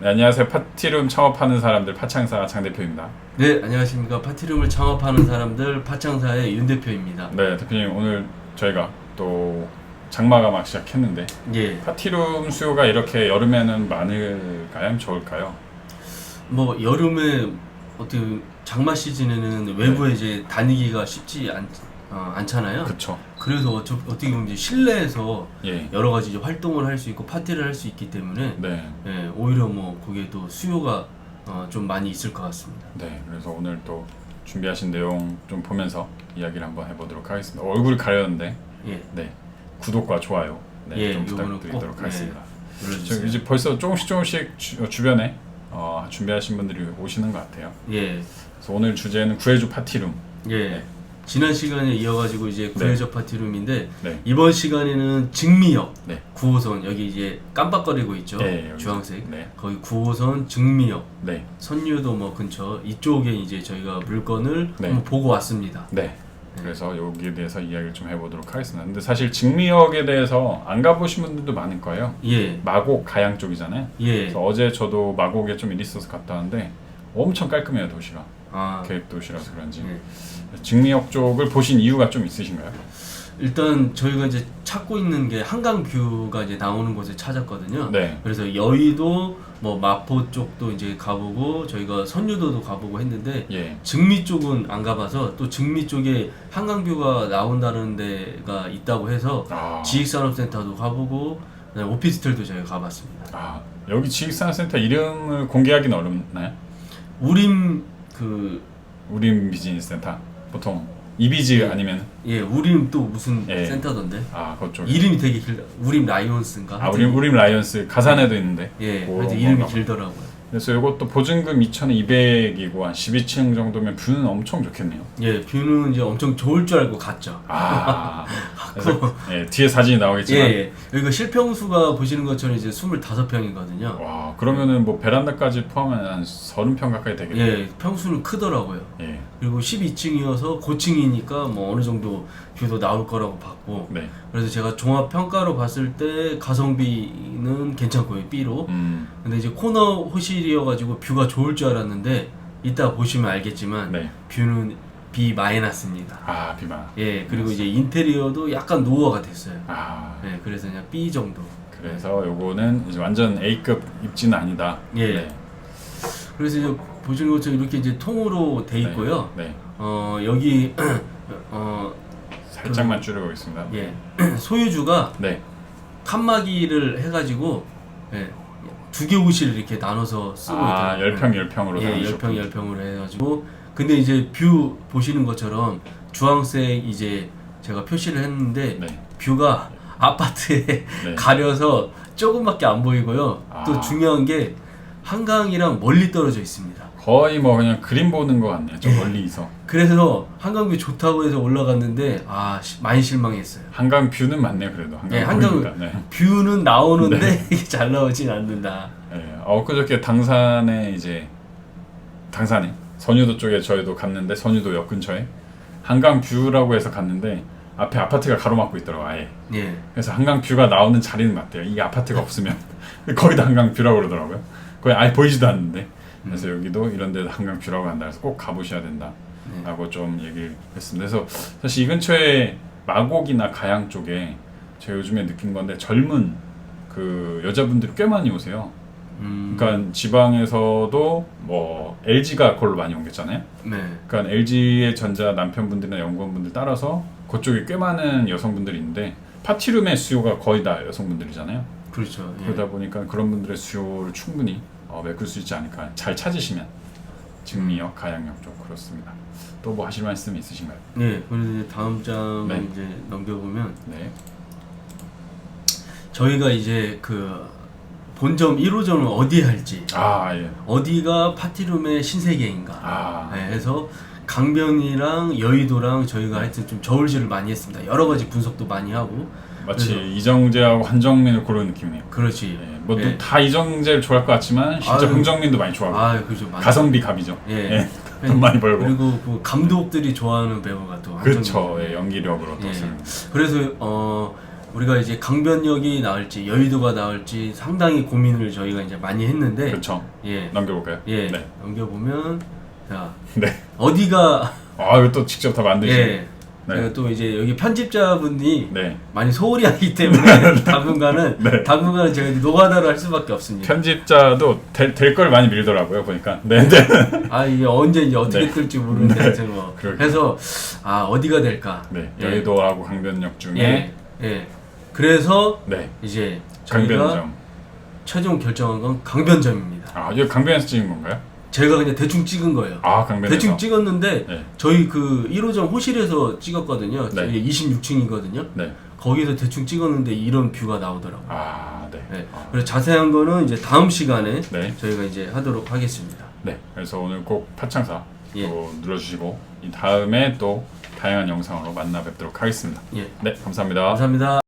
네, 안녕하세요. 파티룸 창업하는 사람들 파창사 장 대표입니다. 네, 안녕하십니까. 파티룸을 창업하는 사람들 파창사의 윤 대표입니다. 네, 대표님 오늘 저희가 또 장마가 막 시작했는데 예, 파티룸 수요가 이렇게 여름에는 많을까요? 좋을까요? 뭐 여름에 어떻게 장마 시즌에는 외부에 이제 다니기가 쉽지 않, 어, 않잖아요. 그렇죠. 그래서 어쩌, 어떻게 보면 이제 실내에서 예. 여러 가지 이제 활동을 할 수 있고 파티를 할 수 있기 때문에 네. 예, 오히려 뭐 거기에 또 수요가 어, 좀 많이 있을 것 같습니다. 네. 그래서 오늘 또 준비하신 내용 좀 보면서 이야기를 한번 해보도록 하겠습니다. 얼굴 가렸는데 예, 네 구독과 좋아요 네, 예, 좀 요거는 부탁드리도록 꼭, 하겠습니다. 예, 저 눌러주세요. 이제 벌써 조금씩 조금씩 주, 주변에 어, 준비하신 분들이 오시는 것 같아요. 예, 그래서 오늘 주제는 구해주 파티룸. 예. 네. 지난 시간에 이어가지고 이제 구해저 파티룸인데 네. 이번 시간에는 증미역 네. 9호선 여기 이제 깜빡거리고 있죠. 네, 여기. 주황색. 네. 거기 9호선 증미역 네. 선유도 뭐 근처 이쪽에 이제 저희가 물건을 네. 한번 보고 왔습니다. 네. 그래서 여기에 대해서 이야기를 좀 해보도록 하겠습니다. 근데 사실 증미역에 대해서 안 가보신 분들도 많을 거예요. 예, 마곡 가양 쪽이잖아요. 예. 그래서 어제 저도 마곡에 좀 일 있어서 갔다 왔는데 엄청 깔끔해요 도시가. 아, 계획 도시라서 그런지. 예. 증미역 쪽을 보신 이유가 좀 있으신가요? 일단 저희가 이제 찾고 있는 게 한강 뷰가 이제 나오는 곳을 찾았거든요. 네. 그래서 여의도 뭐 마포 쪽도 이제 가보고 저희가 선유도도 가보고 했는데 예. 증미 쪽은 안 가봐서 또 증미 쪽에 한강 뷰가 나온다는 데가 있다고 해서 아. 지식산업센터도 가보고 그다음에 오피스텔도 저희가 가봤습니다. 아 여기 지식산업센터 이름을 공개하기는 어렵나요? 우림 그 우림 비즈니스 센터 보통 이비즈 예. 아니면 예, 우림 또 무슨 예. 센터던데 아 그쪽. 이름이 되게 길다. 우림 라이온스인가? 아 우림 우림 라이언스 가산에도 있는데. 예, 그런 하여튼 이름이 건가 봐. 길더라고요. 그래서 이것도 보증금 2,200이고 한 12층 정도면 뷰는 엄청 좋겠네요. 예, 뷰는 이제 엄청 좋을 줄 알고 갔죠. 아 그래서 예, 뒤에 사진이 예, 나오겠지만 예. 여기가 실평수가 보시는 것처럼 이제 25평이거든요. 와 그러면은 뭐 베란다까지 포함하면 한 30평 가까이 되겠네요. 예, 평수는 크더라고요. 예. 그리고 12층이어서 고층이니까 뭐 어느 정도 뷰도 나올 거라고 봤고 네. 그래서 제가 종합 평가로 봤을 때 가성비는 괜찮고요 B로 음. 근데 이제 코너 호실이어 가지고 뷰가 좋을 줄 알았는데 이따 보시면 알겠지만 네. 뷰는 B 마이너스입니다 아 비만. 예 그리고 이제 인테리어도 약간 노후화가 됐어요 아 예 그래서 그냥 B 정도 그래서 요거는 이제 완전 A급 입지는 아니다. 예. 네. 그래서 이제 보시는 것처럼 이렇게 이제 통으로 돼 있고요 네. 네. 어 여기 어 살짝만 줄여보겠습니다. 예. 소유주가 네. 칸막이를 해 가지고 예, 두 개 옷을 이렇게 나눠서 쓰고 아, 있더라고요. 10평 10평으로 예, 10평 10평으로 해 가지고 근데 이제 뷰 보시는 것처럼 주황색 이제 제가 표시를 했는데 네. 뷰가 아파트에 네. 가려서 조금밖에 안 보이고요. 아. 또 중요한 게 한강이랑 멀리 떨어져 있습니다. 거의 뭐 그냥 그림 보는 것 같네요. 좀 예. 멀리서. 그래서 한강 뷰 좋다고 해서 올라갔는데 아 시- 많이 실망했어요. 한강 뷰는 맞네요. 그래도 한강. 예, 한강 보이니까. 네. 뷰는 나오는데 이게 잘 나오진 않는다. 예. 어, 그저께 당산에 이제 당산에 선유도 쪽에 저희도 갔는데 선유도 역 근처에 한강 뷰라고 해서 갔는데 앞에 아파트가 가로막고 있더라고 아예. 예. 그래서 한강 뷰가 나오는 자리는 맞대요. 이게 아파트가 없으면 거기다 한강 뷰라고 그러더라고요. 거의 아예 보이지도 않는데. 그래서 여기도 이런 데도 한강 뷰라고 한다. 그래서 꼭 가보셔야 된다. 네. 라고 좀 얘기를 했습니다. 그래서 사실 이 근처에 마곡이나 가양 쪽에 제가 요즘에 느낀 건데 젊은 그 여자분들이 꽤 많이 오세요. 음, 그러니까 지방에서도 뭐 LG가 그걸로 많이 옮겼잖아요. 네. 그러니까 LG의 전자 남편분들이나 연구원분들 따라서 그쪽에 꽤 많은 여성분들이 있는데 파티룸의 수요가 거의 다 여성분들이잖아요. 그렇죠. 예. 그러다 보니까 그런 분들의 수요를 충분히 어, 메꿀 수 있지 않을까. 잘 찾으시면 증미역, 가양역 쪽 그렇습니다. 또 뭐 하실 말씀 있으신가요? 네. 그리고 이제 다음 장 네. 이제 넘겨보면 네. 저희가 이제 그 본점 1호점을 어디에 할지 아 예. 어디가 파티룸의 신세계인가 아 네, 강변이랑 여의도랑 저희가 하여튼 좀 저울질을 많이 했습니다. 여러 가지 분석도 많이 하고 마치 그래서- 이정재하고 한정민을 고르는 느낌이네요. 그렇지. 예. 뭐다 예. 이정재를 좋아할 것 같지만 실제 아유. 흥정민도 많이 좋아하고 아, 그죠. 가성비 갑이죠. 예. 예. 돈 많이 벌고. 그리고 그 감독들이 좋아하는 배우가 또 그렇죠. 예, 연기력으로 또 예. 쓰는. 그래서 어 우리가 이제 강변역이 나올지 여의도가 나올지 상당히 고민을 저희가 이제 많이 했는데 그렇죠. 예. 넘겨볼까요? 예. 네. 넘겨보면 자, 네. 어디가 아 이거 또 직접 다 만드시네. 예. 네. 제가 또 이제 여기 편집자분이 네. 많이 소홀히 하기 때문에 당분간은 네. 당분간은 제가 이제 노가다를 할 수밖에 없습니다. 편집자도 될 걸 많이 밀더라고요 보니까. 네. 네. 아 이게 언제 이제 어떻게 네. 뜰지 모르는데 하여튼 뭐. 그래서 아 어디가 될까? 네. 예. 여의도하고 강변역 중에 예. 예. 그래서 네. 이제 저희가 강변점. 최종 결정한 건 강변점입니다. 아 여기 강변에서 찍은 건가요? 제가 그냥 대충 찍은 거예요. 아 강변에서. 대충 찍었는데 네. 저희 그 1호점 호실에서 찍었거든요. 네. 이게 26층이거든요. 네. 거기서 대충 찍었는데 이런 뷰가 나오더라고요. 아 네. 네. 아, 그래서 자세한 거는 이제 다음 시간에 네. 저희가 이제 하도록 하겠습니다. 네. 그래서 오늘 꼭 파창사 예. 또 눌러주시고 이 다음에 또 다양한 영상으로 만나 뵙도록 하겠습니다. 예. 네. 감사합니다. 감사합니다.